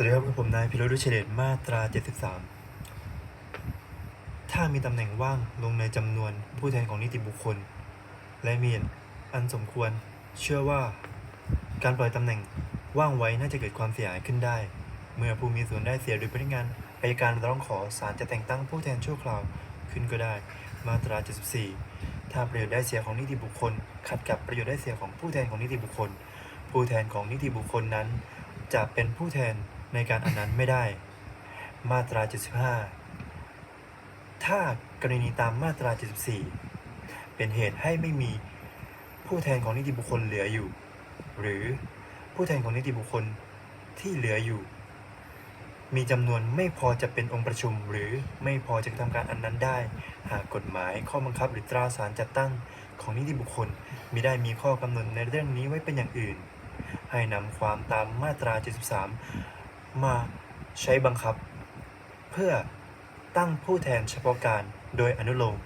สวัสดีครับผมนายพิโรธดุเฉเดชมาตรา 73 ถ้ามีตำแหน่งว่างลงในจำนวนผู้แทนของนิติบุคคล และมีอันสมควร เชื่อว่า การปล่อยตำแหน่งว่างไว้น่าจะเกิดความเสียหายขึ้นได้ เมื่อผู้มีส่วนได้เสียโดยพนักงานอายการร้องขอศาลจะแต่งตั้งผู้แทนชั่วคราวขึ้นก็ได้ มาตรา 74 ถ้าประโยชน์ได้เสียของนิติบุคคล ขัดกับประโยชน์ได้เสียของผู้แทนของนิติบุคคล ผู้แทนของนิติบุคคลนั้น จะเป็นผู้แทน ในการอันนั้นไม่ได้ มาตรา 75 ถ้ากรณีตามมาตรา 74 เป็นเหตุให้ไม่มีผู้แทนของนิติบุคคลเหลืออยู่ หรือผู้แทนของนิติบุคคลที่เหลืออยู่ มีจำนวนไม่พอจะเป็นองค์ประชุม หรือไม่พอจะทำการอันนั้นได้ หากกฎหมายข้อบังคับหรือตราสารจัดตั้งของนิติบุคคลมิได้มีข้อกำหนดในเรื่องนี้ไว้เป็นอย่างอื่น ให้นำความตามมาตรา 73 มาใช้บังคับ เพื่อตั้งผู้แทนเฉพาะการโดยอนุโลม